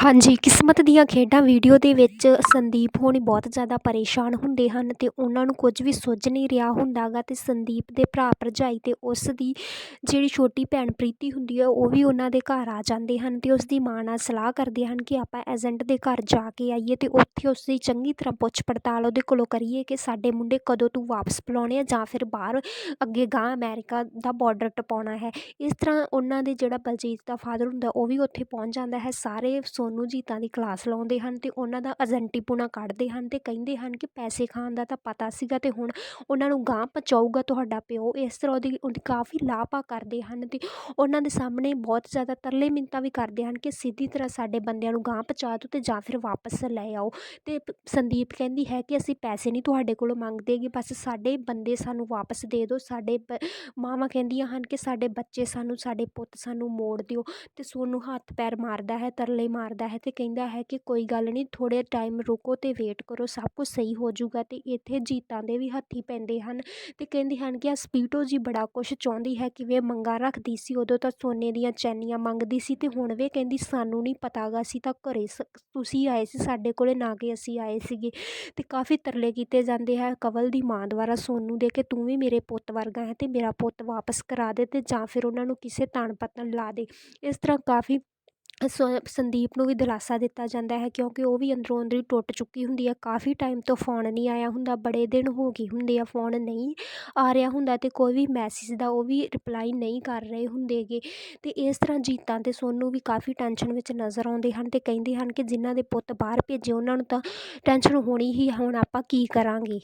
ਹਾਂਜੀ, ਕਿਸਮਤ ਦੀਆਂ ਖੇਡਾਂ ਵੀਡੀਓ ਦੇ ਵਿੱਚ ਸੰਦੀਪ ਹੋਣੀ ਬਹੁਤ ਜ਼ਿਆਦਾ ਪਰੇਸ਼ਾਨ ਹੁੰਦੇ ਹਨ ਅਤੇ ਉਹਨਾਂ ਨੂੰ ਕੁਝ ਵੀ ਸੁੱਝ ਨਹੀਂ ਰਿਹਾ ਹੁੰਦਾ ਗਾ ਅਤੇ ਸੰਦੀਪ ਦੇ ਭਰਾ ਭਰਜਾਈ ਅਤੇ ਉਸ ਦੀ ਜਿਹੜੀ ਛੋਟੀ ਭੈਣ ਪ੍ਰੀਤੀ ਹੁੰਦੀ ਹੈ ਉਹ ਵੀ ਉਹਨਾਂ ਦੇ ਘਰ ਆ ਜਾਂਦੇ ਹਨ ਅਤੇ ਉਸ ਦੀ ਮਾਂ ਨਾਲ ਸਲਾਹ ਕਰਦੇ ਹਨ ਕਿ ਆਪਾਂ ਏਜੰਟ ਦੇ ਘਰ ਜਾ ਕੇ ਆਈਏ ਅਤੇ ਉੱਥੇ ਉਸ ਦੀ ਚੰਗੀ ਤਰ੍ਹਾਂ ਪੁੱਛ ਪੜਤਾਲ ਉਹਦੇ ਕੋਲੋਂ ਕਰੀਏ ਕਿ ਸਾਡੇ ਮੁੰਡੇ ਕਦੋਂ ਤੂੰ ਵਾਪਸ ਬੁਲਾਉਣੇ ਆ ਜਾਂ ਫਿਰ ਬਾਹਰ ਅੱਗੇ ਗਾਂਹ ਅਮੈਰੀਕਾ ਦਾ ਬਾਰਡਰ ਟਪਾਉਣਾ ਹੈ। ਇਸ ਤਰ੍ਹਾਂ ਉਹਨਾਂ ਦੇ ਜਿਹੜਾ ਬਲਜੀਤ ਦਾ ਫਾਦਰ ਹੁੰਦਾ, ਉਹ ਵੀ ਉੱਥੇ ਪਹੁੰਚ ਜਾਂਦਾ ਹੈ, ਸਾਰੇ ਸੋਨੂ ਜੀਤਾਂ ਦੀ ਕਲਾਸ ਲਾਉਂਦੇ ਹਨ ਅਤੇ ਉਹਨਾਂ ਦਾ ਏਜੰਟੀਪੁਣਾ ਕੱਢਦੇ ਹਨ ਅਤੇ ਕਹਿੰਦੇ ਹਨ ਕਿ ਪੈਸੇ ਖਾਣ ਦਾ ਤਾਂ ਪਤਾ ਸੀਗਾ ਅਤੇ ਹੁਣ ਉਹਨਾਂ ਨੂੰ ਗਾਂਹ ਪਹੁੰਚਾਊਗਾ ਤੁਹਾਡਾ ਪਿਓ। ਇਸ ਤਰ੍ਹਾਂ ਉਹਦੀ ਉਹਦੀ ਕਾਫੀ ਲਾਪਾ ਕਰਦੇ ਹਨ ਅਤੇ ਉਹਨਾਂ ਦੇ ਸਾਹਮਣੇ ਬਹੁਤ ਜ਼ਿਆਦਾ ਤਰਲੇ ਮਿੰਨਤਾਂ ਵੀ ਕਰਦੇ ਹਨ ਕਿ ਸਿੱਧੀ ਤਰ੍ਹਾਂ ਸਾਡੇ ਬੰਦਿਆਂ ਨੂੰ ਗਾਂਹ ਪਹੁੰਚਾ ਦਿਓ ਅਤੇ ਜਾਂ ਫਿਰ ਵਾਪਸ ਲੈ ਆਓ। ਅਤੇ ਸੰਦੀਪ ਕਹਿੰਦੀ ਹੈ ਕਿ ਅਸੀਂ ਪੈਸੇ ਨਹੀਂ ਤੁਹਾਡੇ ਕੋਲੋਂ ਮੰਗਦੇ ਗੇ ਬਸ ਸਾਡੇ ਬੰਦੇ ਸਾਨੂੰ ਵਾਪਸ ਦੇ ਦਿਓ। ਸਾਡੇ ਮਾਵਾਂ ਕਹਿੰਦੀਆਂ ਹਨ ਕਿ ਸਾਡੇ ਬੱਚੇ ਸਾਨੂੰ, ਸਾਡੇ ਪੁੱਤ ਸਾਨੂੰ ਮੋੜ ਦਿਓ ਅਤੇ ਸੋਨੂੰ ਹੱਥ ਪੈਰ ਮਾਰਦਾ ਹੈ, ਤਰਲੇ ਮਾਰਦਾ ਹੈ ਅਤੇ ਕਹਿੰਦਾ ਹੈ ਕਿ ਕੋਈ ਗੱਲ ਨਹੀਂ, ਥੋੜ੍ਹੇ ਟਾਈਮ ਰੁਕੋ ਅਤੇ ਵੇਟ ਕਰੋ, ਸਭ ਕੁਝ ਸਹੀ ਹੋ ਜਾਊਗਾ ਅਤੇ ਇੱਥੇ ਜੀਤਾਂ ਦੇ ਵੀ ਹੱਥੀਂ ਪੈਂਦੇ ਹਨ। ਅਤੇ ਕਹਿੰਦੇ ਹਨ ਕਿ ਆ ਸਪੀਟੋ ਜੀ ਬੜਾ ਕੁਛ ਚਾਹੁੰਦੀ ਹੈ, ਕਿਵੇਂ ਮੰਗਾਂ ਰੱਖਦੀ ਸੀ, ਉਦੋਂ ਤਾਂ ਸੋਨੇ ਦੀਆਂ ਚੈਨੀਆਂ ਮੰਗਦੀ ਸੀ ਅਤੇ ਹੁਣ ਵੀ ਕਹਿੰਦੀ ਸਾਨੂੰ ਨਹੀਂ ਪਤਾ ਗਾ ਅਸੀਂ ਤਾਂ ਘਰੇ ਸ, ਤੁਸੀਂ ਆਏ ਸੀ ਸਾਡੇ ਕੋਲ, ਨਾ ਕਿ ਅਸੀਂ ਆਏ ਸੀਗੇ। ਅਤੇ ਕਾਫੀ ਤਰਲੇ ਕੀਤੇ ਜਾਂਦੇ ਹੈ ਕਵਲ ਦੀ ਮਾਂ ਦੁਆਰਾ ਸੋਨੂੰ ਦੇ ਕਿ ਤੂੰ ਵੀ ਮੇਰੇ ਪੁੱਤ ਵਰਗਾ ਹੈ ਅਤੇ ਮੇਰਾ ਪੁੱਤ ਵਾਪਸ ਕਰਾ ਦੇ ਅਤੇ ਜਾਂ ਫਿਰ ਉਹਨਾਂ ਨੂੰ ਕਿਸੇ ਤਾਣ ਪੱਤਣ ਲਾ ਦੇ। ਇਸ ਤਰ੍ਹਾਂ ਕਾਫੀ ਸ ਸੰਦੀਪ ਨੂੰ ਵੀ ਦਿਲਾਸਾ ਦਿੱਤਾ ਜਾਂਦਾ ਹੈ ਕਿਉਂਕਿ ਉਹ ਵੀ ਅੰਦਰੋਂ ਅੰਦਰੀ ਟੁੱਟ ਚੁੱਕੀ ਹੁੰਦੀ ਹੈ। ਕਾਫੀ ਟਾਈਮ ਤੋਂ ਫੋਨ ਨਹੀਂ ਆਇਆ ਹੁੰਦਾ, ਬੜੇ ਦਿਨ ਹੋ ਗਏ ਹੁੰਦੇ ਆ ਫੋਨ ਨਹੀਂ ਆ ਰਿਹਾ ਹੁੰਦਾ ਅਤੇ ਕੋਈ ਵੀ ਮੈਸੇਜ ਦਾ ਉਹ ਵੀ ਰਿਪਲਾਈ ਨਹੀਂ ਕਰ ਰਹੇ ਹੁੰਦੇ ਗੇ। ਅਤੇ ਇਸ ਤਰ੍ਹਾਂ ਜੀਤਾਂ ਅਤੇ ਸੋਨੂੰ ਵੀ ਕਾਫੀ ਟੈਨਸ਼ਨ ਵਿੱਚ ਨਜ਼ਰ ਆਉਂਦੇ ਹਨ ਅਤੇ ਕਹਿੰਦੇ ਹਨ ਕਿ ਜਿਨ੍ਹਾਂ ਦੇ ਪੁੱਤ ਬਾਹਰ ਭੇਜੇ ਉਹਨਾਂ ਨੂੰ ਤਾਂ ਟੈਨਸ਼ਨ ਹੋਣੀ ਹੀ ਹੁਣ ਆਪਾਂ ਕੀ ਕਰਾਂਗੇ?